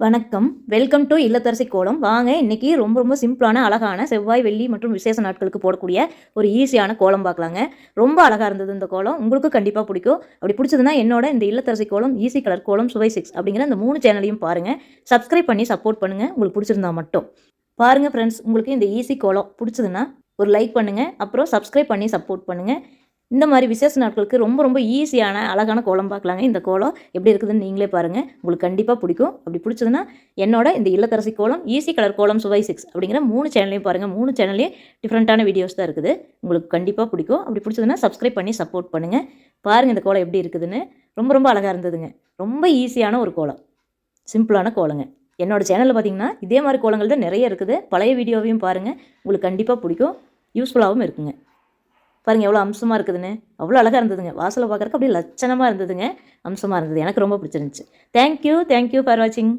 வணக்கம். Welcome to இல்லத்தரசி கோலம். வாங்க இன்னைக்கு ரொம்ப ரொம்ப சிம்பிளான அழகான செவ்வாய் வெள்ளி மற்றும் விசேஷ நாட்களுக்கு போடக்கூடிய ஒரு ஈஸியான கோலம் பார்க்கலாங்க. ரொம்ப அழகாக இருந்தது இந்த கோலம். உங்களுக்கு கண்டிப்பாக பிடிக்கும். அப்படி பிடிச்சதுன்னா என்னோட இந்த இல்லத்தரசி கோலம் ஈஸி கலர் கோலம் சுவை சிக்ஸ் அப்படிங்கிற இந்த மூணு சேனலையும் பாருங்கள் சப்ஸ்கிரைப் பண்ணி சப்போர்ட் பண்ணுங்கள் உங்களுக்கு பிடிச்சிருந்தா மட்டும். பாருங்கள் ஃப்ரெண்ட்ஸ் உங்களுக்கு இந்த ஈஸி கோலம் பிடிச்சதுன்னா ஒரு லைக் பண்ணுங்கள் அப்புறம் சப்ஸ்கிரைப் பண்ணி சப்போர்ட் பண்ணுங்கள் இந்த மாதிரி விசேஷ நாட்களுக்கு ரொம்ப ரொம்ப ஈஸியான அழகான கோலம் பார்க்கலாங்க. இந்த கோலம் எப்படி இருக்குதுன்னு நீங்களே பாருங்கள் உங்களுக்கு கண்டிப்பாக பிடிக்கும். அப்படி பிடிச்சதுன்னா என்னோட இந்த இல்லத்தரசி கோலம் ஈஸி கலர் கோலம் சுவை சிக்ஸ் அப்படிங்கிற மூணு சேனலையும் பாருங்கள் மூணு சேனல்லையும் டிஃப்ரெண்ட்டான வீடியோஸ் தான் இருக்குது. உங்களுக்கு கண்டிப்பாக பிடிக்கும். அப்படி பிடிச்சதுன்னா சப்ஸ்கிரைப் பண்ணி சப்போர்ட் பண்ணுங்கள் பாருங்கள் இந்த கோலம் எப்படி இருக்குதுன்னு. ரொம்ப ரொம்ப அழகாக இருந்ததுங்க. ரொம்ப ஈஸியான ஒரு கோலம். சிம்பிளான கோலங்க. என்னோட சேனலில் பார்த்தீங்கன்னா இதே மாதிரி கோலங்கள் தான் நிறைய இருக்குது. பழைய வீடியோவையும் பாருங்கள் உங்களுக்கு கண்டிப்பாக பிடிக்கும். யூஸ்ஃபுல்லாகவும் இருக்குங்க. பாருங்கள் எவ்வளோ அம்சமாக இருக்குதுன்னு. அவ்வளோ அழகாக இருந்ததுங்க. வாசலை பார்க்குறக்கு அப்படியே லட்சணமாக இருந்ததுங்க. அம்சமாக இருந்தது. எனக்கு ரொம்ப பிடிச்சிருந்துச்சு. தேங்க்யூ தேங்க்யூ ஃபார் வாட்சிங்